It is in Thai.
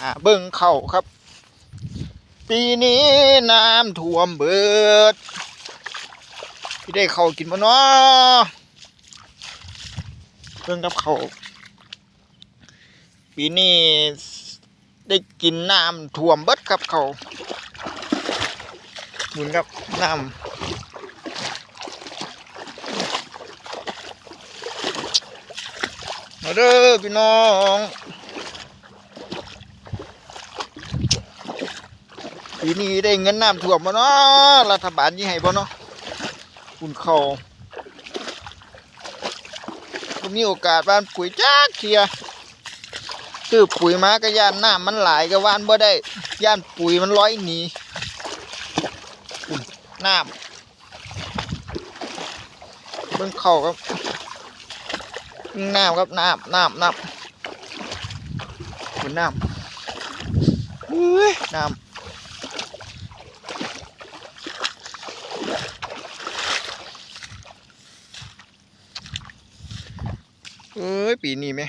หาเบิ่งเข้าครับ ปีนี้น้ำท่วมเบิดที่ได้เข้ากินบ่เนาะเบิ่งกับเขาปีนี้ได้กินน้ำท่วมเบิดครับเขาหมุนกับน้ำมาเด้อพี่น้อง ปีนี้ได้เงินน้ำท่วมมาเนาะรัฐบาลยี่ให้บ่เนาะคุณเขาบ่มีโอกาสบ้านปุ๋ยจักเทียซื้อปุ๋ยมาก็ย่านน้ำมันหลายก็ว่านบ่ได้ย่านปุ๋ยมันร้อยหนีน้ำเบิ่งเข้าครับน้ำครับน้ำน้ำน้ำบนน้ำเฮ้ยน้ำ เอ้ยปีนี้ไหม